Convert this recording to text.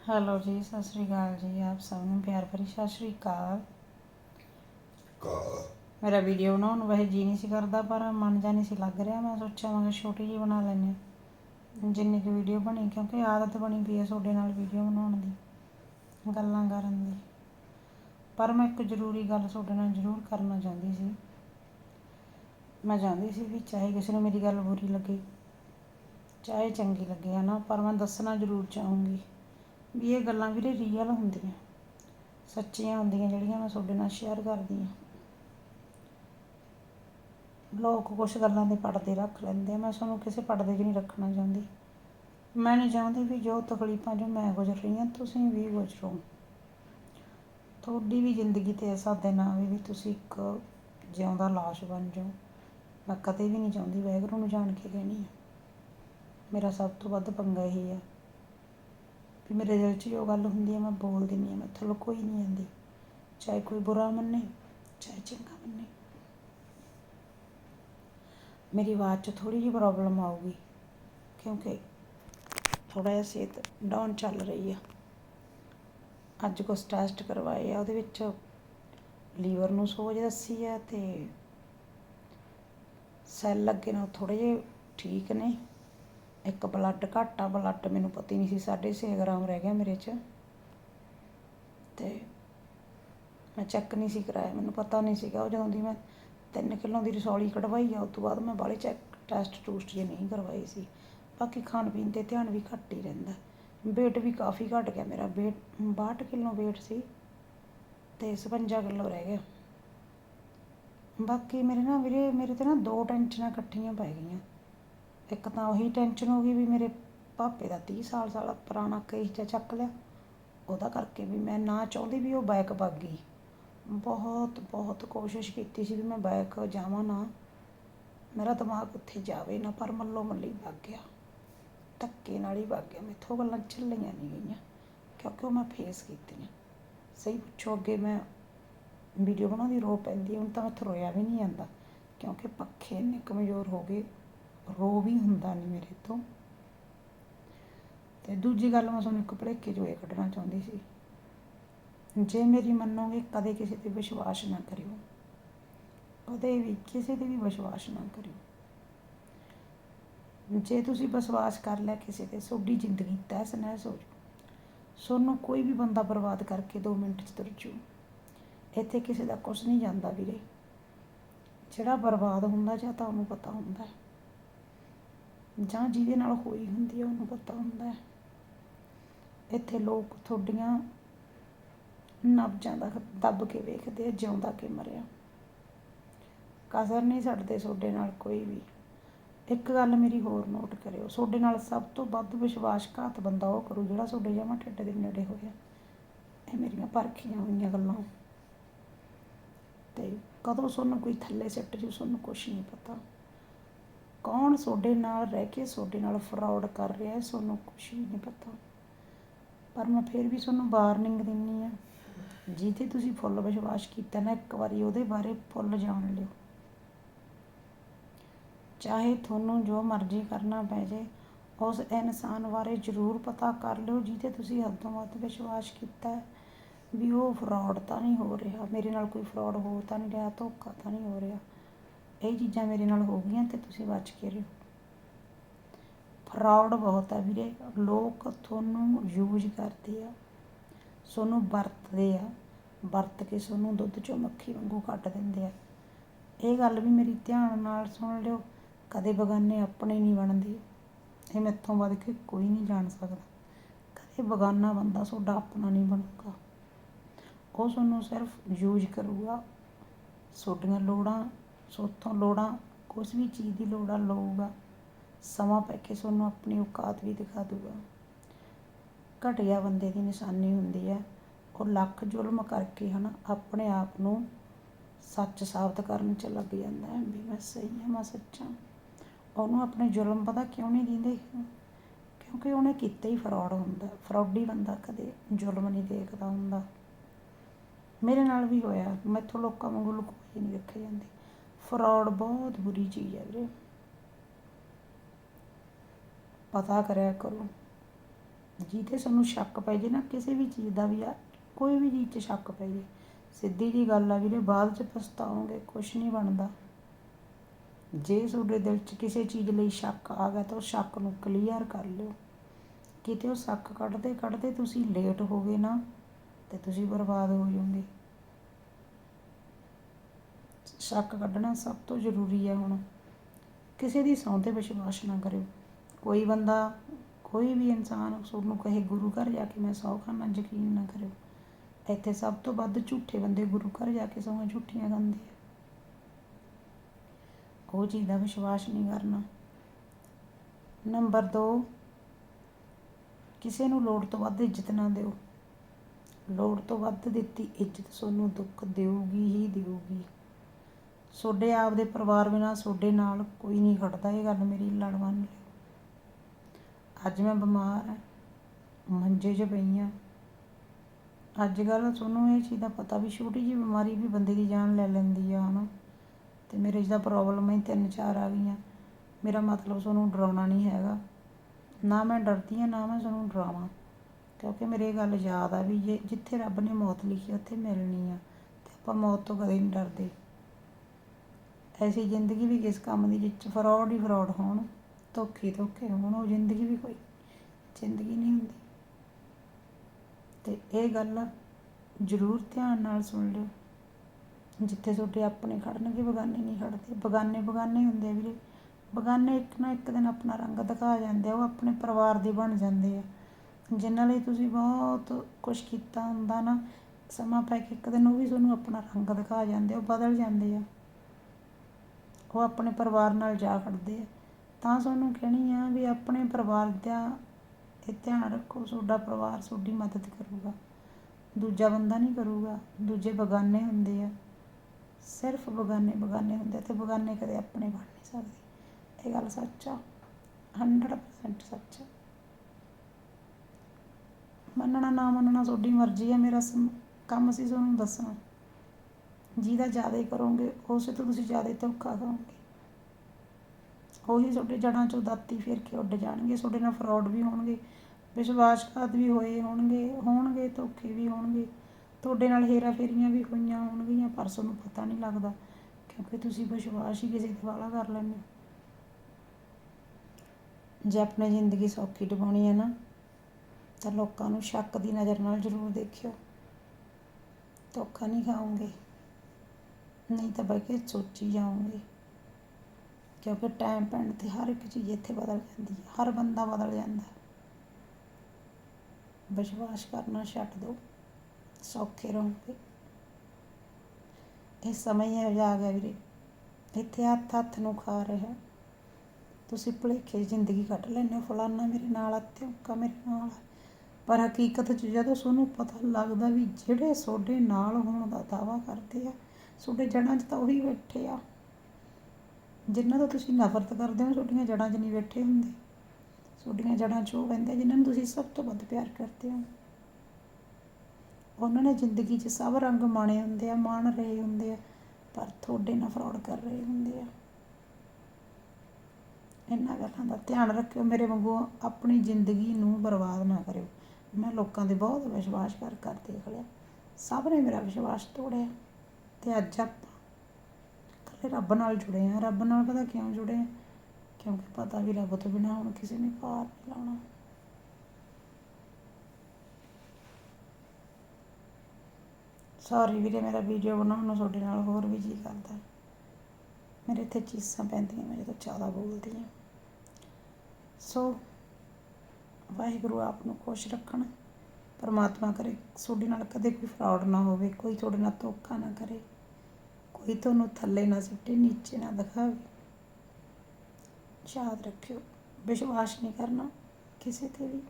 Hello ਜੀ ਸਤਿ ਸ਼੍ਰੀ ਅਕਾਲ ਜੀ ਆਪ ਸਭ ਨੂੰ ਪਿਆਰ ਭਰੀ ਸਤਿ ਸ਼੍ਰੀ ਅਕਾਲ। ਮੇਰਾ ਵੀਡੀਓ ਬਣਾਉਣ ਨੂੰ ਵੈਸੇ ਜੀ ਨਹੀਂ ਸੀ ਕਰਦਾ ਪਰ ਮਨ ਜਾ ਨਹੀਂ ਸੀ ਲੱਗ ਰਿਹਾ। ਮੈਂ ਸੋਚਿਆ ਮੈਂ ਛੋਟੀ ਜਿਹੀ ਬਣਾ ਹਾਂ। ਜਿੰਨੀ ਕੁ ਵੀਡੀਓ ਬਣੀ ਕਿਉਂਕਿ ਆਦਤ ਬਣੀ ਪਈ ਹੈ ਤੁਹਾਡੇ ਨਾਲ ਵੀਡੀਓ ਬਣਾਉਣ ਦੀ ਗੱਲਾਂ ਕਰਨ ਦੀ। ਪਰ ਮੈਂ ਇੱਕ ਜ਼ਰੂਰੀ ਗੱਲ ਤੁਹਾਡੇ ਨਾਲ ਜ਼ਰੂਰ ਕਰਨਾ ਚਾਹੁੰਦੀ ਸੀ। ਮੈਂ ਚਾਹੁੰਦੀ ਸੀ ਵੀ ਚਾਹੇ ਕਿਸੇ ਨੂੰ ਮੇਰੀ ਗੱਲ ਬੁਰੀ ਲੱਗੇ ਚਾਹੇ ਚੰਗੀ ਲੱਗੇ ਹੈ ਨਾ ਪਰ ਮੈਂ ਦੱਸਣਾ ਜ਼ਰੂਰ ਚਾਹੂੰਗੀ। ਵੀ ਇਹ ਗੱਲਾਂ ਵੀਰੇ ਰੀਅਲ ਹੁੰਦੀਆਂ। ਸੱਚੀਆਂ ਹੁੰਦੀਆਂ ਜਿਹੜੀਆਂ ਮੈਂ ਤੁਹਾਡੇ ਨਾਲ ਸ਼ੇਅਰ ਕਰਦੀ ਹਾਂ। ਲੋਕ ਕੁਝ ਗੱਲਾਂ ਦੇ ਪਰਦੇ ਰੱਖ ਲੈਂਦੇ ਆ। ਮੈਂ ਤੁਹਾਨੂੰ ਕਿਸੇ ਪਰਦੇ 'ਚ ਨਹੀਂ ਰੱਖਣਾ ਚਾਹੁੰਦੀ। ਮੈਂ ਨਹੀਂ ਚਾਹੁੰਦੀ ਵੀ ਜੋ ਤਕਲੀਫਾਂ ਜੋ ਮੈਂ ਗੁਜ਼ਰ ਰਹੀ ਹਾਂ, ਤੁਸੀਂ ਵੀ ਗੁਜ਼ਰੋ। ਤੁਹਾਡੀ ਵੀ ਜ਼ਿੰਦਗੀ ਤੇ ਐਸਾ ਦਿਨ ਆਵੇ ਵੀ ਤੁਸੀਂ ਇੱਕ ਜਿਉਂਦਾ ਲਾਸ਼ ਬਣ ਜਾਓ। ਮੈਂ ਕਦੇ ਵੀ ਨਹੀਂ ਚਾਹੁੰਦੀ, ਵਾਹਿਗੁਰੂ ਨੂੰ ਜਾਣ ਕੇ ਕਹਿਣੀ ਆ। ਮੇਰਾ ਸਭ ਤੋਂ ਵੱਧ ਪੰਗਾ ਇਹੀ ਆ ਵੀ ਮੇਰੇ ਦਿਲ 'ਚ ਜੋ ਗੱਲ ਹੁੰਦੀ ਹੈ ਮੈਂ ਬੋਲ ਦਿੰਦੀ ਹਾਂ ਮੈਥੋਂ ਲੁਕੋਈ ਨਹੀਂ ਜਾਂਦੀ। ਚਾਹੇ ਕੋਈ ਬੁਰਾ ਮੰਨੇ, ਚਾਹੇ ਚੰਗਾ ਮੰਨੇ। ਮੇਰੀ ਆਵਾਜ਼ 'ਚ ਥੋੜੀ ਜਿਹੀ ਪ੍ਰੋਬਲਮ ਆਊਗੀ, ਕਿਉਂਕਿ ਥੋੜਾ ਜਿਹਾ ਸਿਹਤ ਡਾਊਨ ਚੱਲ ਰਹੀ ਆ। ਅੱਜ ਕੁਛ ਟੈਸਟ ਕਰਵਾਏ ਆ, ਉਹਦੇ ਵਿੱਚ ਲੀਵਰ ਨੂੰ ਸੋਜ ਦੱਸੀ ਆ ਤੇ ਸੈੱਲ ਲੱਗੇ ਨੇ ਥੋੜੇ ਜਿਹੇ ਠੀਕ ਨੇ। ਇੱਕ ਬਲੱਡ ਘੱਟ ਆ ਬਲੱਡ ਮੈਨੂੰ ਪਤਾ ਹੀ ਨਹੀਂ ਸੀ, ਸਾਢੇ ਛੇ ਗ੍ਰਾਮ ਰਹਿ ਗਿਆ ਮੇਰੇ 'ਚ। ਤੇ ਮੈਂ ਚੈੱਕ ਨਹੀਂ ਸੀ ਕਰਾਇਆ, ਮੈਨੂੰ ਪਤਾ ਨਹੀਂ ਸੀਗਾ ਉਹ ਜਦੋਂ ਦੀ ਮੈਂ 3 ਕਿਲੋ ਦੀ ਰਸੌਲੀ ਕਢਵਾਈ ਆ, ਉਸ ਤੋਂ ਬਾਅਦ ਮੈਂ ਬਾਹਲੇ ਚੈੱਕ ਟੈਸਟ ਟੂਸਟ ਜੇ ਨਹੀਂ ਕਰਵਾਏ ਸੀ। ਬਾਕੀ ਖਾਣ ਪੀਣ ਤੇ ਧਿਆਨ ਵੀ ਘੱਟ ਹੀ ਰਹਿੰਦਾ। weight ਵੀ ਕਾਫੀ ਘਟ ਗਿਆ ਮੇਰਾ, weight 62 ਕਿਲੋ weight ਸੀ ਤੇ 56 ਕਿਲੋ ਰਹਿ ਗਿਆ। ਬਾਕੀ ਮੇਰੇ ਨਾ ਵੀਰੇ, ਮੇਰੇ ਤੇ ਨਾ ਦੋ ਟੈਨਸ਼ਨਾਂ ਇਕੱਠੀਆਂ ਪੈ ਗਈਆਂ। ਇੱਕ ਤਾਂ ਉਹੀ ਟੈਨਸ਼ਨ ਹੋ ਗਈ ਵੀ ਮੇਰੇ ਪਾਪੇ ਦਾ 30 ਸਾਲ ਸਾਲ ਪੁਰਾਣਾ ਕੇਸ ਜਿਹਾ ਚੱਕ ਲਿਆ। ਉਹਦਾ ਕਰਕੇ ਵੀ ਮੈਂ ਨਾ ਚਾਹੁੰਦੀ ਵੀ ਉਹ ਬੈਕ ਭੱਗ ਗਈ। ਬਹੁਤ ਬਹੁਤ ਕੋਸ਼ਿਸ਼ ਕੀਤੀ ਸੀ ਵੀ ਮੈਂ ਬੈਕ ਜਾਵਾਂ ਨਾ। ਮੇਰਾ ਦਿਮਾਗ ਉੱਥੇ ਜਾਵੇ ਨਾ, ਪਰ ਮੱਲੋ ਮੱਲੀ ਭੱਗ ਗਿਆ। ਧੱਕੇ ਨਾਲ ਹੀ ਭੱਗ ਗਿਆ। ਮੈਥੋਂ ਗੱਲਾਂ ਚੱਲੀਆਂ ਨਹੀਂ ਗਈਆਂ। ਕਿਉਂਕਿ ਉਹ ਮੈਂ ਫੇਸ ਕੀਤੀਆਂ। ਸਹੀ ਪੁੱਛੋ, ਅੱਗੇ ਮੈਂ ਵੀਡੀਓ ਬਣਾਉਂਦੀ ਰੋ ਪੈਂਦੀ, ਹੁਣ ਤਾਂ ਮੈਂ ਰੋਇਆ ਵੀ ਨਹੀਂ ਜਾਂਦਾ। ਕਿਉਂਕਿ ਪੱਖੇ ਇੰਨੇ ਕਮਜ਼ੋਰ ਹੋ ਗਏ। ਰੋ ਵੀ ਹੁੰਦਾ ਨਹੀਂ ਮੇਰੇ ਤੋਂ। ਤੇ ਦੂਜੀ ਗੱਲ ਮੈਂ ਤੁਹਾਨੂੰ ਇੱਕ ਭੁਲੇਖੇ ਜੋ ਇਹ ਕੱਢਣਾ ਚਾਹੁੰਦੀ ਸੀ। ਜੇ ਮੇਰੀ ਮੰਨੋਗੇ, ਕਦੇ ਕਿਸੇ ਤੇ ਵਿਸ਼ਵਾਸ ਨਾ ਕਰਿਓ। ਕਦੇ ਵੀ ਕਿਸੇ ਤੇ ਵੀ ਵਿਸ਼ਵਾਸ ਨਾ ਕਰਿਓ। ਜੇ ਤੁਸੀਂ ਵਿਸ਼ਵਾਸ ਕਰ ਲਿਆ ਕਿਸੇ ਤੇ, ਤੁਹਾਡੀ ਜ਼ਿੰਦਗੀ ਤਹਿਸ ਨਹਿਸ ਹੋ ਜਾਊ ਸੋਨੂੰ ਕੋਈ ਵੀ ਬੰਦਾ ਬਰਬਾਦ ਕਰਕੇ 2 ਮਿੰਟ ਚ ਤੁਰ ਜੂ। ਇੱਥੇ ਕਿਸੇ ਦਾ ਕੁਝ ਨਹੀਂ ਜਾਂਦਾ ਵੀਰੇ। ਜਿਹੜਾ ਬਰਬਾਦ ਹੁੰਦਾ, ਜਾਂ ਤਾਂ ਉਹਨੂੰ ਪਤਾ ਹੁੰਦਾ ਹੈ। ਜਾਂ ਜਿਹਦੇ ਨਾਲ ਹੋਈ ਹੁੰਦੀ ਹੈ ਉਹਨੂੰ ਪਤਾ ਹੁੰਦਾ ਹੈ। ਇੱਥੇ ਲੋਕ ਤੁਹਾਡੀਆਂ ਨਬਜ਼ਾਂ ਦਾ ਦੱਬ ਕੇ ਵੇਖਦੇ ਆ, ਜਿਉਂਦਾ ਕਿ ਮਰਿਆ। ਕਸਰ ਨਹੀਂ ਛੱਡਦੇ ਤੁਹਾਡੇ ਨਾਲ ਕੋਈ ਵੀ। ਇੱਕ ਗੱਲ ਮੇਰੀ ਹੋਰ ਨੋਟ ਕਰਿਓ, ਤੁਹਾਡੇ ਨਾਲ ਸਭ ਤੋਂ ਵੱਧ ਵਿਸ਼ਵਾਸਘਾਤ ਬੰਦਾ ਉਹ ਕਰੂ ਜਿਹੜਾ ਤੁਹਾਡੇ ਜਮਾ ਢਿੱਡ ਦੇ ਨੇੜੇ ਹੋਇਆ। ਇਹ ਮੇਰੀਆਂ ਪਰਖੀਆਂ ਹੋਈਆਂ ਗੱਲਾਂ। ਤੇ ਕਦੋਂ ਤੁਹਾਨੂੰ ਕੋਈ ਥੱਲੇ ਸਿੱਟ ਜੂ ਤੁਹਾਨੂੰ ਕੁਝ ਨਹੀਂ ਪਤਾ। ਕੌਣ ਤੁਹਾਡੇ ਨਾਲ ਰਹਿ ਕੇ ਤੁਹਾਡੇ ਨਾਲ ਫਰਾਡ ਕਰ ਰਿਹਾ ਹੈ ਤੁਹਾਨੂੰ ਕੁਝ ਵੀ ਨਹੀਂ ਪਤਾ। ਪਰ ਮੈਂ ਫਿਰ ਵੀ ਤੁਹਾਨੂੰ ਵਾਰਨਿੰਗ ਦਿੰਨੀ ਆ ਜਿੱਥੇ ਤੁਸੀਂ ਫੁੱਲ ਵਿਸ਼ਵਾਸ ਕੀਤਾ ਨਾ, ਇੱਕ ਵਾਰੀ ਉਹਦੇ ਬਾਰੇ ਫੁੱਲ ਜਾਣ ਲਿਓ। ਚਾਹੇ ਤੁਹਾਨੂੰ ਜੋ ਮਰਜ਼ੀ ਕਰਨਾ ਪੈ ਜੇ ਉਸ ਇਨਸਾਨ ਬਾਰੇ ਜ਼ਰੂਰ ਪਤਾ ਕਰ ਲਿਓ ਜਿਹਤੇ ਤੁਸੀਂ ਹੱਦੋਂ ਵੱਧ ਵਿਸ਼ਵਾਸ ਕੀਤਾ ਹੈ, ਵੀ ਉਹ ਫਰਾਡ ਤਾਂ ਨਹੀਂ ਹੋ ਰਿਹਾ, ਮੇਰੇ ਨਾਲ ਕੋਈ ਫਰਾਡ ਹੋ ਤਾਂ ਨਹੀਂ ਰਿਹਾ, ਧੋਖਾ ਤਾਂ ਨਹੀਂ ਹੋ ਰਿਹਾ। ਇਹ ਚੀਜ਼ਾਂ ਮੇਰੇ ਨਾਲ ਹੋ ਗਈਆਂ ਤੇ ਤੁਸੀਂ ਬਚ ਕੇ ਰਹੋ। ਫਰਾਡ ਬਹੁਤ ਆ ਵੀਰੇ। ਲੋਕ ਤੁਹਾਨੂੰ ਯੂਜ਼ ਕਰਦੇ ਆ ਸੋਨੂੰ ਵਰਤਦੇ ਆ, ਵਰਤ ਕੇ ਤੁਹਾਨੂੰ ਦੁੱਧ ਚੋਂ ਮੱਖੀ ਵਾਂਗੂ ਕੱਟ ਦਿੰਦੇ ਆ। ਇਹ ਗੱਲ ਵੀ ਮੇਰੀ ਧਿਆਨ ਨਾਲ ਸੁਣ ਲਿਓ, ਕਦੇ ਬਗਾਨੇ ਆਪਣੇ ਨਹੀਂ ਬਣਦੇ। ਇਹ ਮੈਥੋਂ ਵੱਧ ਕੇ ਕੋਈ ਨਹੀਂ ਜਾਣ ਸਕਦਾ। ਕਦੇ ਬਗਾਨਾ ਬੰਦਾ ਤੁਹਾਡਾ ਆਪਣਾ ਨਹੀਂ ਬਣੂਗਾ। ਉਹ ਤੁਹਾਨੂੰ ਸਿਰਫ ਯੂਜ਼ ਕਰੂਗਾ, ਤੁਹਾਡੀਆਂ ਲੋੜਾਂ ਸੋ ਉੱਥੋਂ ਲੋੜਾਂ ਕੁਝ ਵੀ ਚੀਜ਼ ਦੀ ਲੋੜਾਂ ਲਊਗਾ। ਸਮਾਂ ਪੈ ਕੇ ਤੁਹਾਨੂੰ ਆਪਣੀ ਔਕਾਤ ਵੀ ਦਿਖਾ ਦੂਗਾ ਘਟਿਆ ਬੰਦੇ ਦੀ ਨਿਸ਼ਾਨੀ ਹੁੰਦੀ ਹੈ ਉਹ ਲੱਖ ਜ਼ੁਲਮ ਕਰਕੇ ਹਨਾ ਆਪਣੇ ਆਪ ਨੂੰ ਸੱਚ ਸਾਬਤ ਕਰਨ ਚ ਲੱਗ ਜਾਂਦਾ ਹੈ ਵੀ ਮੈਂ ਸਹੀ ਹਾਂ, ਮੈਂ ਸੱਚਾ ਉਹਨੂੰ ਆਪਣੇ ਜ਼ੁਲਮ ਪਤਾ ਕਿਉਂ ਨਹੀਂ ਦਿੰਦੇ? ਕਿਉਂਕਿ ਉਹਨੇ ਕੀਤਾ ਹੀ ਫਰਾਡ ਹੁੰਦਾ। ਫਰਾਡੀ ਬੰਦਾ ਕਦੇ ਜ਼ੁਲਮ ਨਹੀਂ ਦੇਖਦਾ ਹੁੰਦਾ। ਮੇਰੇ ਨਾਲ ਵੀ ਹੋਇਆ। ਮੈਥੋਂ ਲੋਕਾਂ ਵਾਂਗੂ ਲੁਕੋਈ ਨਹੀਂ ਰੱਖੇ ਜਾਂਦੇ। ਫਰਾਡ ਬਹੁਤ ਬੁਰੀ ਚੀਜ਼ ਹੈ ਵੀਰੇ। ਪਤਾ ਕਰਿਆ ਕਰੋ। ਜਿਹਤੇ ਸਾਨੂੰ ਸ਼ੱਕ ਪੈ ਜੇ ਨਾ, ਕਿਸੇ ਵੀ ਚੀਜ਼ ਦਾ ਵੀ ਆ, ਕੋਈ ਵੀ ਚੀਜ਼ 'ਚ ਸ਼ੱਕ ਪੈ ਜੇ, ਸਿੱਧੀ ਜੀ ਗੱਲ ਆ ਵੀਰੇ, ਬਾਅਦ 'ਚ ਪਛਤਾਓਗੇ, ਕੁਛ ਨਹੀਂ ਬਣਦਾ। ਜੇ ਤੁਹਾਡੇ ਦਿਲ 'ਚ ਕਿਸੇ ਚੀਜ਼ ਲਈ ਸ਼ੱਕ ਆ ਗਿਆ ਤਾਂ ਉਹ ਸ਼ੱਕ ਨੂੰ ਕਲੀਅਰ ਕਰ ਲਿਓ। ਕਿਤੇ ਉਹ ਸ਼ੱਕ ਕੱਢਦੇ ਕੱਢਦੇ ਤੁਸੀਂ ਲੇਟ ਹੋ ਗਏ ਨਾ, ਤੇ ਤੁਸੀਂ ਬਰਬਾਦ ਹੋ ਜਾਓਗੇ। ਸ਼ੱਕ ਕੱਢਣਾ ਸਭ ਤੋਂ ਜ਼ਰੂਰੀ ਹੈ ਹੁਣ। ਕਿਸੇ ਦੀ ਸਹੁੰ ਤੇ ਵਿਸ਼ਵਾਸ ਨਾ ਕਰਿਓ। ਕੋਈ ਬੰਦਾ, ਕੋਈ ਵੀ ਇਨਸਾਨ ਤੁਹਾਨੂੰ ਕਹੇ ਗੁਰੂ ਘਰ ਜਾ ਕੇ ਮੈਂ ਸਹੁੰ ਖਾਣਾ ਯਕੀਨ ਨਾ ਕਰਿਓ। ਇੱਥੇ ਸਭ ਤੋਂ ਵੱਧ ਝੂਠੇ ਬੰਦੇ ਗੁਰੂ ਘਰ ਜਾ ਕੇ ਸਹੁੰ ਝੂਠੀਆਂ ਖਾਂਦੇ ਆ। ਉਹ ਚੀਜ਼ ਦਾ ਵਿਸ਼ਵਾਸ ਨਹੀਂ ਕਰਨਾ। ਨੰਬਰ 2 ਕਿਸੇ ਨੂੰ ਲੋੜ ਤੋਂ ਵੱਧ ਇੱਜ਼ਤ ਨਾ ਦਿਓ। ਲੋੜ ਤੋਂ ਵੱਧ ਦਿੱਤੀ ਇੱਜ਼ਤ ਤੁਹਾਨੂੰ ਦੁੱਖ ਦੇਊਗੀ ਹੀ ਦੇਊਗੀ। ਤੁਹਾਡੇ ਆਪ ਦੇ ਪਰਿਵਾਰ ਬਿਨਾਂ ਤੁਹਾਡੇ ਨਾਲ ਕੋਈ ਨਹੀਂ ਖੜਦਾ, ਇਹ ਗੱਲ ਮੇਰੀ ਲੜ ਮੰਨ ਲਿਓ ਅੱਜ ਮੈਂ ਬਿਮਾਰ ਹਾਂ, ਮੰਜੇ 'ਚ ਪਈ ਹਾਂ। ਅੱਜ ਕੱਲ੍ਹ ਤੁਹਾਨੂੰ ਇਹ ਚੀਜ਼ ਦਾ ਪਤਾ ਵੀ ਛੋਟੀ ਜਿਹੀ ਬਿਮਾਰੀ ਵੀ ਬੰਦੇ ਦੀ ਜਾਨ ਲੈ ਲੈਂਦੀ ਆ, ਹਨਾ। ਤੇ ਮੇਰੇ ਜਿਹਦਾ ਪ੍ਰੋਬਲਮ ਹੈ ਤਿੰਨ ਚਾਰ ਆ ਗਈਆਂ। ਮੇਰਾ ਮਤਲਬ ਤੁਹਾਨੂੰ ਡਰਾਉਣਾ ਨਹੀਂ ਹੈਗਾ। ਨਾ ਮੈਂ ਡਰਦੀ ਹਾਂ, ਨਾ ਮੈਂ ਤੁਹਾਨੂੰ ਡਰਾਵਾਂ। ਕਿਉਂਕਿ ਮੇਰੇ ਇਹ ਗੱਲ ਯਾਦ ਆ ਵੀ ਜੇ, ਜਿੱਥੇ ਰੱਬ ਨੇ ਮੌਤ ਲਿਖੀ ਉੱਥੇ ਮਿਲਣੀ ਆ। ਤੇ ਆਪਾਂ ਮੌਤ ਤੋਂ ਕਦੇ ਨਹੀਂ ਡਰਦੇ। ਐਸੀ ਜ਼ਿੰਦਗੀ ਵੀ ਕਿਸ ਕੰਮ ਦੀ ਜਿੱਚ ਫਰਾਡ ਹੀ ਫਰਾਡ ਹੋਣ, ਧੋਖੇ ਧੋਖੇ ਹੋਣ, ਉਹ ਜ਼ਿੰਦਗੀ ਵੀ ਕੋਈ ਜ਼ਿੰਦਗੀ ਨਹੀਂ ਹੁੰਦੀ। ਤੇ ਇਹ ਗੱਲ ਜ਼ਰੂਰ ਧਿਆਨ ਨਾਲ ਸੁਣ ਲਿਓ। ਜਿੱਥੇ ਤੁਹਾਡੇ ਆਪਣੇ ਖੜਨਗੇ, ਬਗਾਨੇ ਨਹੀਂ ਖੜਦੇ। ਬਗਾਨੇ ਬਗਾਨੇ ਹੁੰਦੇ ਆ ਵੀਰੇ। ਬਗਾਨੇ ਇੱਕ ਨਾ ਇੱਕ ਦਿਨ ਆਪਣਾ ਰੰਗ ਦਿਖਾ ਜਾਂਦੇ ਆ, ਉਹ ਆਪਣੇ ਪਰਿਵਾਰ ਦੇ ਬਣ ਜਾਂਦੇ ਆ। ਜਿਨ੍ਹਾਂ ਲਈ ਤੁਸੀਂ ਬਹੁਤ ਕੁਝ ਕੀਤਾ ਹੁੰਦਾ ਨਾ, ਸਮਾਂ ਪੈ ਕੇ ਇੱਕ ਦਿਨ ਉਹ ਵੀ ਤੁਹਾਨੂੰ ਆਪਣਾ ਰੰਗ ਦਿਖਾ ਜਾਂਦੇ ਆ, ਉਹ ਬਦਲ ਜਾਂਦੇ ਆ। ਉਹ ਆਪਣੇ ਪਰਿਵਾਰ ਨਾਲ ਜਾ ਖੜਦੇ ਆ। ਤਾਂ ਤੁਹਾਨੂੰ ਕਹਿਣੀ ਆ ਵੀ ਆਪਣੇ ਪਰਿਵਾਰ ਦਾ ਇਹ ਧਿਆਨ ਰੱਖੋ ਤੁਹਾਡਾ ਪਰਿਵਾਰ ਤੁਹਾਡੀ ਮਦਦ ਕਰੂਗਾ। ਦੂਜਾ ਬੰਦਾ ਨਹੀਂ ਕਰੂਗਾ, ਦੂਜੇ ਬਗਾਨੇ ਹੁੰਦੇ ਆ। ਸਿਰਫ ਬਗਾਨੇ ਬਗਾਨੇ ਹੁੰਦੇ ਆ ਤੇ ਬਗਾਨੇ ਕਦੇ ਆਪਣੇ ਬਣ ਨਹੀਂ ਸਕਦੇ। ਇਹ ਗੱਲ ਸੱਚ ਆ 100% ਸੱਚ ਆ। ਮੰਨਣਾ ਨਾ ਮੰਨਣਾ ਤੁਹਾਡੀ ਮਰਜ਼ੀ ਆ, ਮੇਰਾ ਕੰਮ ਸੀ ਤੁਹਾਨੂੰ ਦੱਸਣਾ। ਜਿਹਦਾ ਜ਼ਿਆਦਾ ਕਰੋਗੇ, ਉਸੇ ਤੋਂ ਤੁਸੀਂ ਜ਼ਿਆਦਾ ਧੋਖਾ ਖਾਓਗੇ। ਉਹੀ ਤੁਹਾਡੇ ਜੜ੍ਹਾਂ ਚੋਂ ਦਾਤੀ ਫੇਰ ਕੇ ਉੱਡ ਜਾਣਗੇ, ਤੁਹਾਡੇ ਨਾਲ ਫਰਾਡ ਵੀ ਹੋਣਗੇ, ਵਿਸ਼ਵਾਸਘਾਤ ਵੀ ਹੋਏ ਹੋਣਗੇ ਹੋਣਗੇ, ਧੋਖੇ ਵੀ ਹੋਣਗੇ। ਤੁਹਾਡੇ ਨਾਲ ਹੇਰਾ ਫੇਰੀਆਂ ਵੀ ਹੋਈਆਂ ਹੋਣਗੀਆਂ, ਪਰ ਤੁਹਾਨੂੰ ਪਤਾ ਨਹੀਂ ਲੱਗਦਾ, ਕਿਉਂਕਿ ਤੁਸੀਂ ਵਿਸ਼ਵਾਸ ਹੀ ਕਿਸੇ ਤੇ ਵਾਲਾ ਕਰ ਲੈਂਦੇ ਹੋ। ਜੇ ਆਪਣੀ ਜ਼ਿੰਦਗੀ ਸੌਖੀ ਡਬਾਉਣੀ ਹੈ ਨਾ, ਤਾਂ ਲੋਕਾਂ ਨੂੰ ਸ਼ੱਕ ਦੀ ਨਜ਼ਰ ਨਾਲ ਜ਼ਰੂਰ ਦੇਖਿਓ। ਧੋਖਾ ਨਹੀਂ ਖਾਓਗੇ। ਨਹੀਂ ਤਾਂ ਬਹਿ ਕੇ ਸੋਚੀ ਜਾਓਗੇ ਕਿਉਂਕਿ ਟਾਈਮ ਪੈਣ ਤੇ ਹਰ ਇੱਕ ਚੀਜ਼ ਇੱਥੇ ਬਦਲ ਜਾਂਦੀ ਹੈ। ਹਰ ਬੰਦਾ ਬਦਲ ਜਾਂਦਾ ਵਿਸ਼ਵਾਸ ਕਰਨਾ ਛੱਡ ਦਿਓ। ਸੌਖੇ ਰਹੋਗੇ। ਇਹ ਸਮਾਂ ਹੀ ਇਹੋ ਜਿਹਾ ਆ ਗਿਆ ਵੀਰੇ। ਇੱਥੇ ਹੱਥ ਹੱਥ ਨੂੰ ਖਾ ਰਿਹਾ ਤੁਸੀਂ ਭੁਲੇਖੇ ਜ਼ਿੰਦਗੀ ਕੱਢ ਲੈਂਦੇ ਹੋ। ਫਲਾਨਾ ਮੇਰੇ ਨਾਲ ਆ ਧਿਉਂਕਾ ਮੇਰੇ ਨਾਲ ਪਰ ਹਕੀਕਤ 'ਚ ਜਦੋਂ ਤੁਹਾਨੂੰ ਪਤਾ ਲੱਗਦਾ ਵੀ ਜਿਹੜੇ ਤੁਹਾਡੇ ਨਾਲ ਹੋਣ ਦਾ ਦਾਵਾ ਕਰਦੇ ਆ ਤੁਹਾਡੇ ਜੜ੍ਹਾਂ 'ਚ ਤਾਂ ਉਹੀ ਬੈਠੇ ਆ। ਜਿਨ੍ਹਾਂ ਤੋਂ ਤੁਸੀਂ ਨਫ਼ਰਤ ਕਰਦੇ ਹੋ, ਤੁਹਾਡੀਆਂ ਜੜ੍ਹਾਂ 'ਚ ਨਹੀਂ ਬੈਠੇ ਹੁੰਦੇ। ਤੁਹਾਡੀਆਂ ਜੜ੍ਹਾਂ 'ਚ ਉਹ ਬਹਿੰਦੇ ਜਿਨ੍ਹਾਂ ਨੂੰ ਤੁਸੀਂ ਸਭ ਤੋਂ ਵੱਧ ਪਿਆਰ ਕਰਦੇ ਹੋ। ਉਹਨਾਂ ਨੇ ਜ਼ਿੰਦਗੀ 'ਚ ਸਭ ਰੰਗ ਮਾਣੇ ਹੁੰਦੇ ਆ, ਮਾਣ ਰਹੇ ਹੁੰਦੇ ਆ, ਪਰ ਤੁਹਾਡੇ ਨਾਲ ਫਰਾਡ ਕਰ ਰਹੇ ਹੁੰਦੇ ਆ। ਇਹਨਾਂ ਗੱਲਾਂ ਦਾ ਧਿਆਨ ਰੱਖਿਓ, ਮੇਰੇ ਵਾਂਗੂ ਆਪਣੀ ਜ਼ਿੰਦਗੀ ਨੂੰ ਬਰਬਾਦ ਨਾ ਕਰਿਓ। ਮੈਂ ਲੋਕਾਂ ਦੇ ਬਹੁਤ ਵਿਸ਼ਵਾਸ ਕਰ ਕਰ ਦੇਖ ਲਿਆ। ਸਭ ਨੇ ਮੇਰਾ ਵਿਸ਼ਵਾਸ ਤੋੜਿਆ। ਤੇ ਅੱਜ ਆਪਾਂ ਇਕੱਲੇ ਰੱਬ ਨਾਲ ਜੁੜੇ ਹਾਂ। ਰੱਬ ਨਾਲ ਪਤਾ ਕਿਉਂ ਜੁੜੇ ਹਾਂ? ਕਿਉਂਕਿ ਪਤਾ ਵੀ ਰੱਬ ਤੋਂ ਬਿਨਾਂ ਹੁਣ ਕਿਸੇ ਨੇ ਪਾਰ ਨਹੀਂ ਲਾਉਣਾ। ਸੌਰੀ ਵੀਰੇ, ਮੇਰਾ ਵੀਡੀਓ ਬਣਾਉਣ ਨੂੰ ਤੁਹਾਡੇ ਨਾਲ ਹੋਰ ਵੀ ਜੀ ਕਰਦਾ ਮੇਰੇ ਇੱਥੇ ਚੀਸਾਂ ਪੈਂਦੀਆਂ, ਮੈਂ ਜਦੋਂ ਜ਼ਿਆਦਾ ਬੋਲਦੀ ਹਾਂ। ਸੋ ਵਾਹਿਗੁਰੂ ਆਪ ਨੂੰ ਖੁਸ਼ ਰੱਖਣ। ਪਰਮਾਤਮਾ ਕਰੇ, ਤੁਹਾਡੇ ਨਾਲ ਕਦੇ ਕੋਈ ਫਰਾਡ ਨਾ ਹੋਵੇ, ਕੋਈ ਤੁਹਾਡੇ ਨਾਲ ਧੋਖਾ ਨਾ ਕਰੇ। ਕੋਈ ਤੁਹਾਨੂੰ ਥੱਲੇ ਨਾ ਸੁੱਟੇ, ਨੀਚੇ ਨਾ ਦਿਖਾਵੇ। ਯਾਦ ਰੱਖਿਓ, ਵਿਸ਼ਵਾਸ ਨਹੀਂ ਕਰਨਾ ਕਿਸੇ ਤੇ ਵੀ।